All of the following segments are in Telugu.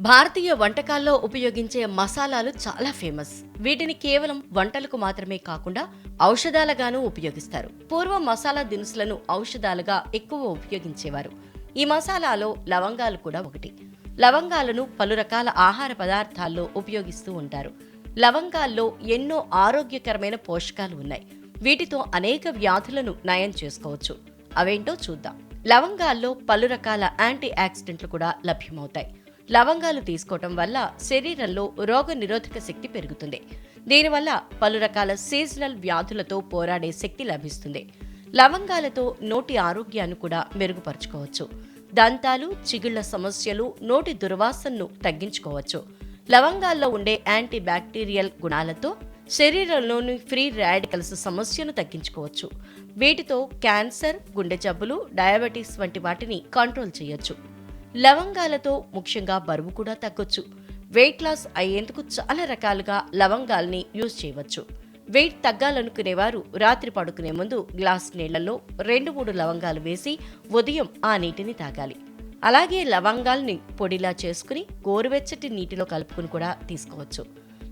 భారతీయ వంటకాల్లో ఉపయోగించే మసాలాలు చాలా ఫేమస్. వీటిని కేవలం వంటలకు మాత్రమే కాకుండా ఔషధాలుగాను ఉపయోగిస్తారు. పూర్వం మసాలా దినుసులను ఔషధాలుగా ఎక్కువ ఉపయోగించేవారు. ఈ మసాలాలో లవంగాలు కూడా ఒకటి. లవంగాలను పలు రకాల ఆహార పదార్థాల్లో ఉపయోగిస్తూ ఉంటారు. లవంగాల్లో ఎన్నో ఆరోగ్యకరమైన పోషకాలు ఉన్నాయి. వీటితో అనేక వ్యాధులను నయం చేసుకోవచ్చు. అవేంటో చూద్దాం. లవంగాల్లో పలు రకాల యాంటీ ఆక్సిడెంట్లు కూడా లభ్యమవుతాయి. లవంగాలు తీసుకోవటం వల్ల శరీరంలో రోగ నిరోధక శక్తి పెరుగుతుంది. దీనివల్ల పలు రకాల సీజనల్ వ్యాధులతో పోరాడే శక్తి లభిస్తుంది. లవంగాలతో నోటి ఆరోగ్యాన్ని కూడా మెరుగుపరుచుకోవచ్చు. దంతాలు చిగుళ్ళ సమస్యలు నోటి దుర్వాసనను తగ్గించుకోవచ్చు. లవంగాల్లో ఉండే యాంటీ బ్యాక్టీరియల్ గుణాలతో శరీరంలోని ఫ్రీ రాడికల్స్ సమస్యను తగ్గించుకోవచ్చు. వీటితో క్యాన్సర్ గుండె జబ్బులు డయాబెటీస్ వంటి వాటిని కంట్రోల్ చేయొచ్చు. లవంగాలతో ముఖ్యంగా బరువు కూడా తగ్గొచ్చు. వెయిట్ లాస్ అయ్యేందుకు చాలా రకాలుగా లవంగాల్ని యూజ్ చేయవచ్చు. వెయిట్ తగ్గాలనుకునేవారు రాత్రి పడుకునే ముందు గ్లాస్ నీళ్ళలో రెండు మూడు లవంగాలు వేసి ఉదయం ఆ నీటిని తాగాలి. అలాగే లవంగాల్ని పొడిలా చేసుకుని గోరువెచ్చటి నీటిలో కలుపుకుని కూడా తీసుకోవచ్చు.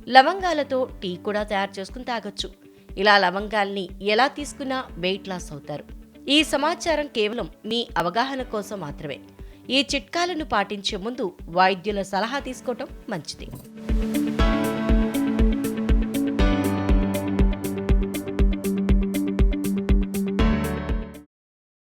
లవంగాలతో టీ కూడా తయారు చేసుకుని తాగొచ్చు. ఇలా లవంగాల్ని ఎలా తీసుకున్నా వెయిట్ లాస్ అవుతారు. ఈ సమాచారం కేవలం మీ అవగాహన కోసం మాత్రమే. ఈ చిట్కాలను పాటించే ముందు వైద్యుల సలహా తీసుకోవటం మంచిది.